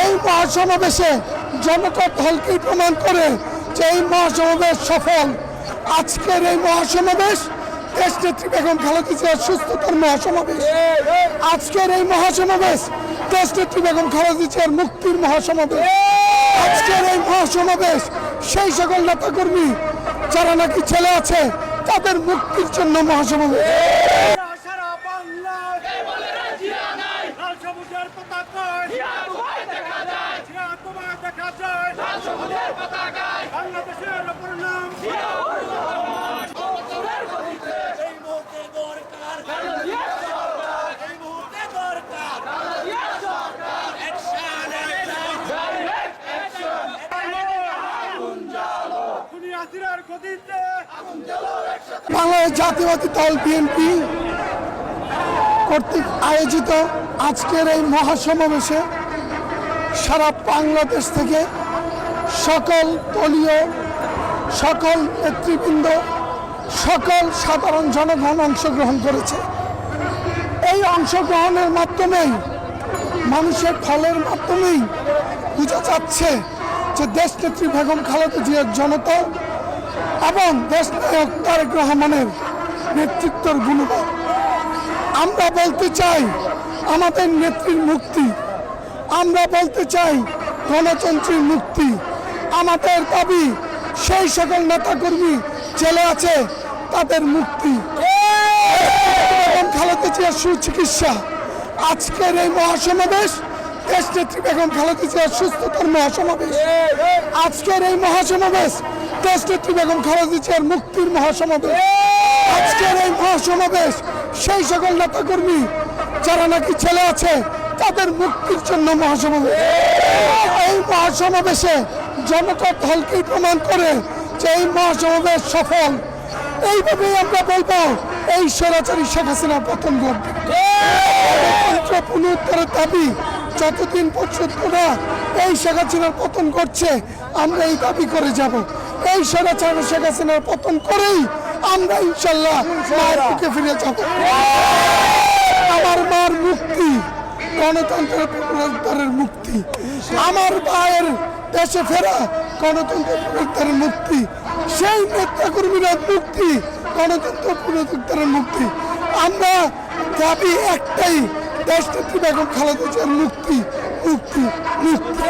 এই মহাসমাবেশে জনতা হলকেই প্রমাণ করে যে এই মহাসমাবেশ সফল। আজকের এই মহাসমাবেশ দেশ নেত্রী বেগম খালেদা জিয়ার সুস্থতার মহাসমাবেশ। আজকের এই মহাসমাবেশ দেশ নেত্রী বেগম খালেদা জিয়ার মুক্তির মহাসমাবেশ। আজকের এই মহাসমাবেশ, সেই সকল নেতাকর্মী যারা নাকি ছেলে আছে, তাদের মুক্তির জন্য মহাসমাবেশ। দেখা যায়। বাংলাদেশের অপর নাম বাংলাদেশ জাতীয়বাদী দল বিএনপি কর্তৃক আয়োজিত আজকের এই মহাসমাবেশে সারা বাংলাদেশ থেকে সকল দলীয় সকল নেতৃবৃন্দ সকল সাধারণ জনগণ অংশগ্রহণ করেছে। এই অংশগ্রহণের মাধ্যমেই মানুষের ফলের মাধ্যমেই বোঝা যাচ্ছে যে দেশনেত্রী বেগম খালেদা জিয়ার জনতা এবং দেশ নায়ক তারেক রহমানের নেতৃত্বের গুণগান। আমরা বলতে চাই, আমাদের নেত্রীর মুক্তি। আমরা বলতে চাই, গণতন্ত্রের মুক্তি। আমাদের দাবি, সেই সকল নেতাকর্মী জেলে আছে, তাদের মুক্তি। বেগম খালেদা জিয়ার সুচিকিৎসা। আজকের এই মহাসমাবেশ দেশ নেত্রী বেগম খালেদা জিয়ার সুস্থতার মহাসমাবেশ। আজকের এই মহাসমাবেশ দেশ নেত্রী বেগম খালেদা জিয়ার মুক্তির মহাসমাবেশ। আজকের এই মহাসমাবেশ, সেই সকল নেতাকর্মী যারা নাকি ছেলে আছে, তাদের মুক্তির জন্য মহাসমাবেশ। এই মহাসমাবেশে জনতা দলকেই প্রমাণ করে যে এই মহাসমাবেশ সফল। এইভাবেই আমরা বলব, এই স্বৈরাচারী শেখ হাসিনা পতন ঘটবে। পুনরুদ্ধারের দাবি, যতদিন পর্যন্ত না এই শেখ হাসিনার পতন করছে আমরা এই দাবি করে যাব। এই স্বৈরাচার শেখ হাসিনার পতন করেই আমরা ইনশাল্লাহ মায়ের ফিরে যাব। আমার মার মুক্তি, গণতন্ত্রের পুনরুদ্ধারের মুক্তি, আমার ভাইয়ের দেশে ফেরা গণতন্ত্রের পুনরুদ্ধারের মুক্তি, সেই নেতাকর্মীরা মুক্তি, গণতন্ত্র পুনরুদ্ধারের মুক্তি। আমরা দাবি একটাই দেশ নেত্রী বেগম খালেদা জিয়ার মুক্তি মুক্তি মুক্তি।